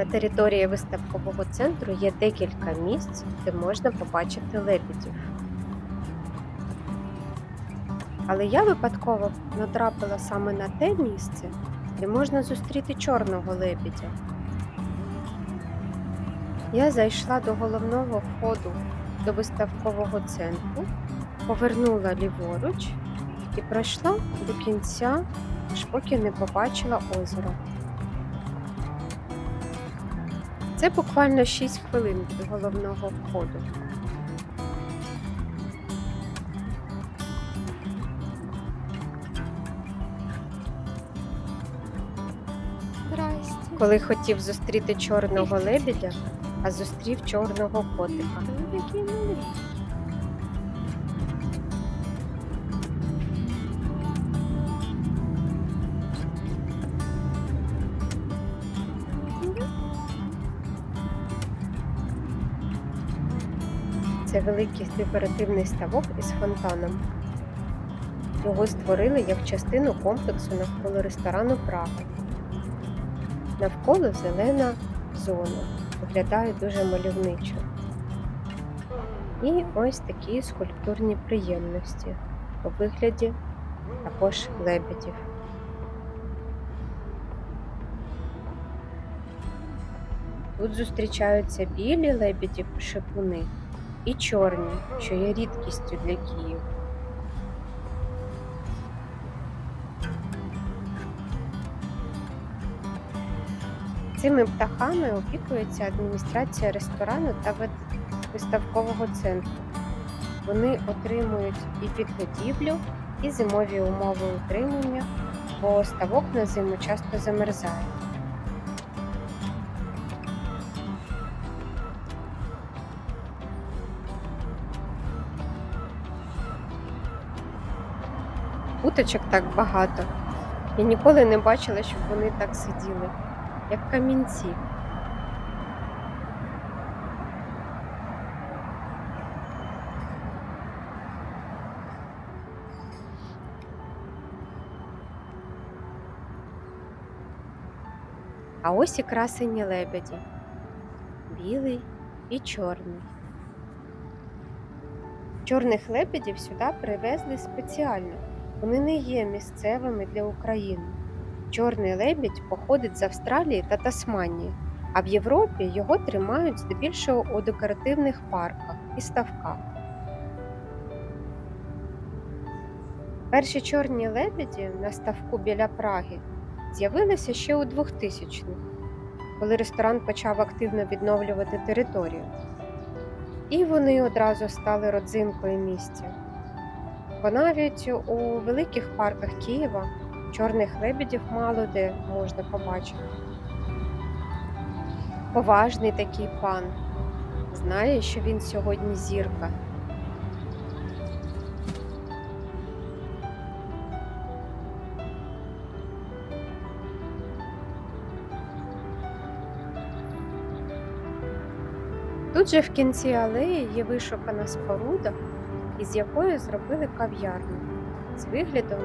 На території виставкового центру є декілька місць, де можна побачити лебідів. Але я випадково натрапила саме на те місце, де можна зустріти чорного лебідя. Я зайшла до головного входу до виставкового центру, повернула ліворуч і пройшла до кінця, аж поки не побачила озеро. Це буквально 6 хвилин до головного входу. Коли хотів зустріти чорного лебідя, а зустрів чорного котика. Це великий декоративний ставок із фонтаном. Його створили як частину комплексу навколо ресторану Прага. Навколо зелена зона. Виглядає дуже мальовничо. І ось такі скульптурні приємності у вигляді також лебедів. Тут зустрічаються білі лебеді шипуни і чорні, що є рідкістю для Києва. Цими птахами опікується адміністрація ресторану та виставкового центру. Вони отримують і підгодівлю, і зимові умови утримання, бо ставок на зиму часто замерзає. Уточок так багато. Я ніколи не бачила, щоб вони так сиділи, як камінці. А ось і красені лебеді. Білий і чорний. Чорних лебедів сюди привезли спеціально. Вони не є місцевими для України. Чорний лебідь походить з Австралії та Тасманії, а в Європі його тримають здебільшого у декоративних парках і ставках. Перші чорні лебеді на ставку біля Праги з'явилися ще у 2000-х, коли ресторан почав активно відновлювати територію. І вони одразу стали родзинкою місця. Бо навіть у великих парках Києва чорних лебедів мало де можна побачити. Поважний такий пан. Знає, що він сьогодні зірка. Тут же в кінці алеї є вишукана споруда, із якої зробили кав'ярню з виглядом,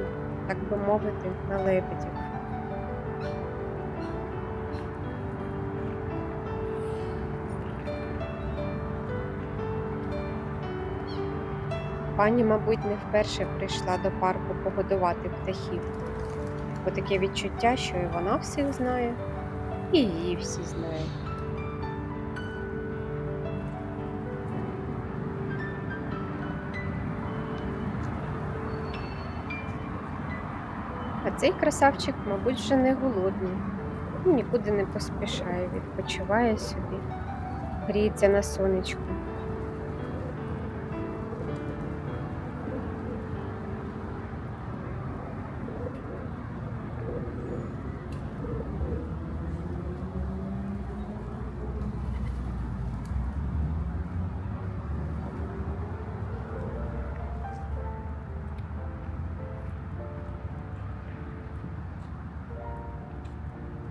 так би мовити, на лебедів. Пані, мабуть, не вперше прийшла до парку погодувати птахів, бо таке відчуття, що і вона всіх знає, і її всі знають. Цей красавчик, мабуть, вже не голодний. Він Нікуди не поспішає, відпочиває собі, гріється на сонечку.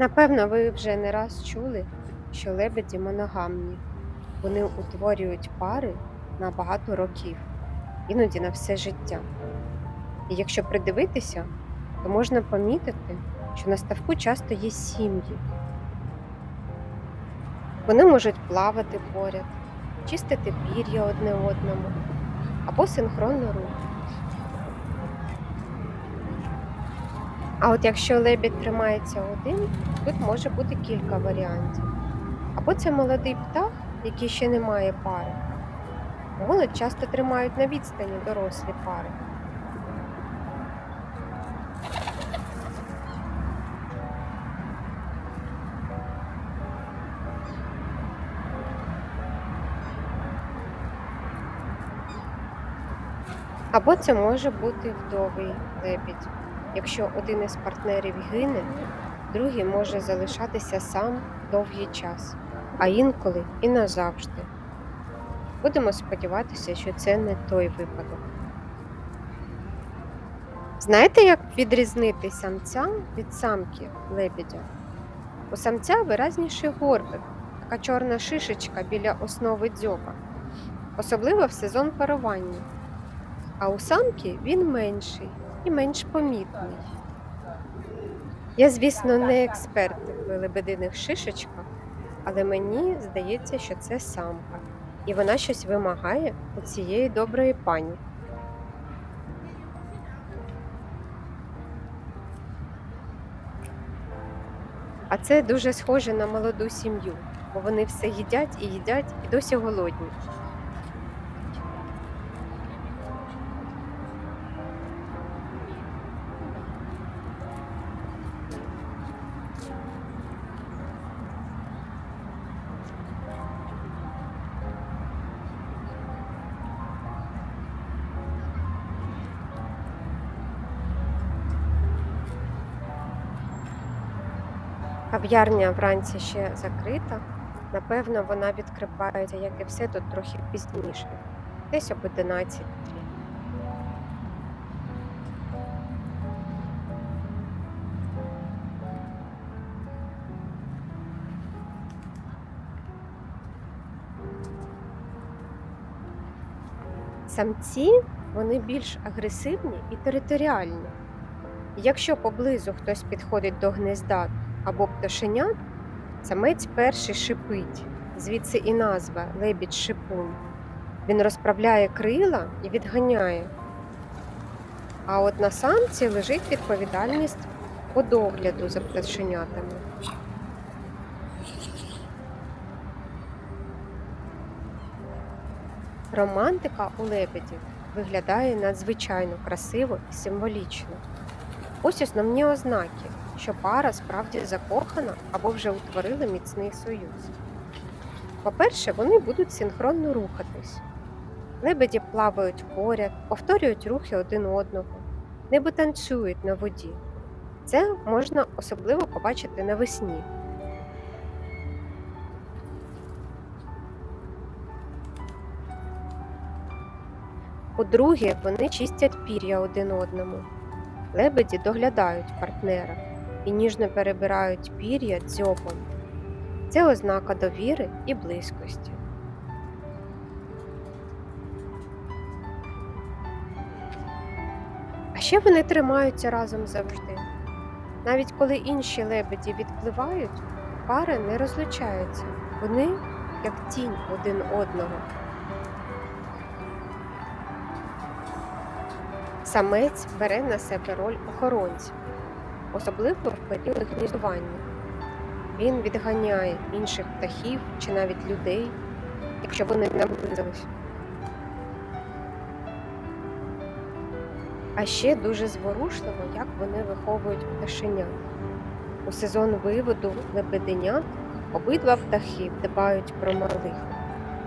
Напевно, ви вже не раз чули, що лебеді моногамні. Вони утворюють пари на багато років, іноді на все життя. І якщо придивитися, то можна помітити, що на ставку часто є сім'ї. Вони можуть плавати поряд, чистити пір'я одне одному або синхронно рухати. А от якщо лебідь тримається один, тут може бути кілька варіантів. Або це молодий птах, який ще не має пари. Голуб часто тримають на відстані дорослі пари. Або це може бути вдовий лебідь. Якщо один із партнерів гине, другий може залишатися сам довгий час, а інколи і назавжди. Будемо сподіватися, що це не той випадок. Знаєте, як відрізнити самця від самки лебедя? У самця виразніший горбик, така чорна шишечка біля основи дзьоба, особливо в сезон парування. А у самки він менший і менш помітний. Я, звісно, не експерт в лебединих шишечках, але мені здається, що це самка, і вона щось вимагає у цієї доброї пані. А це дуже схоже на молоду сім'ю, бо вони все їдять і їдять і досі голодні. Кав'ярня вранці ще закрита. Напевно, вона відкривається, як і все тут трохи пізніше, десь об 11. Самці вони більш агресивні і територіальні. Якщо поблизу хтось підходить до гнізда або пташенят, самець перший шипить, звідси і назва лебідь шипун. Він розправляє крила і відганяє. А от на самці лежить відповідальність по догляду за пташенятами. Романтика у лебедів виглядає надзвичайно красиво і символічно. Ось основні ознаки, що пара справді закохана або вже утворили міцний союз. По-перше, вони будуть синхронно рухатись. Лебеді плавають поряд, повторюють рухи один одного, ніби танцюють на воді. Це можна особливо побачити навесні. По-друге, вони чистять пір'я один одному. Лебеді доглядають партнера і ніжно перебирають пір'я дзьобом. Це ознака довіри і близькості. А ще вони тримаються разом завжди. Навіть коли інші лебеді відпливають, пари не розлучаються. Вони як тінь один одного. Самець бере на себе роль охоронця, особливо в період гніздування. Він відганяє інших птахів чи навіть людей, якщо вони наблизились. А ще дуже зворушливо, як вони виховують пташенят. У сезон виводу лебеденят обидва птахи дбають про малих.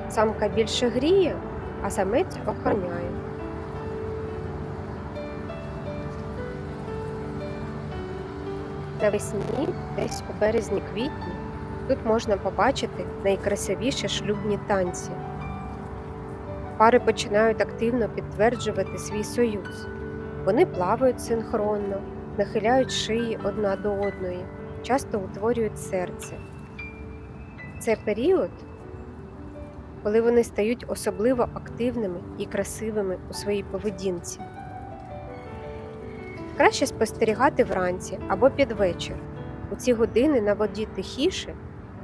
Самка більше гріє, а самець охороняє. Навесні, десь у березні-квітні, тут можна побачити найкрасивіші шлюбні танці. Пари починають активно підтверджувати свій союз. Вони плавають синхронно, нахиляють шиї одна до одної, часто утворюють серце. Це період, коли вони стають особливо активними і красивими у своїй поведінці. Краще спостерігати вранці або під вечір. У ці години на воді тихіше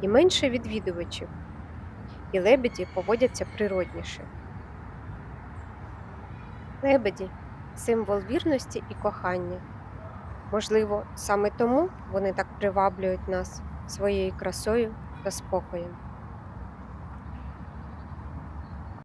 і менше відвідувачів, і лебеді поводяться природніше. Лебеді символ вірності і кохання. Можливо, саме тому вони так приваблюють нас своєю красою та спокоєм.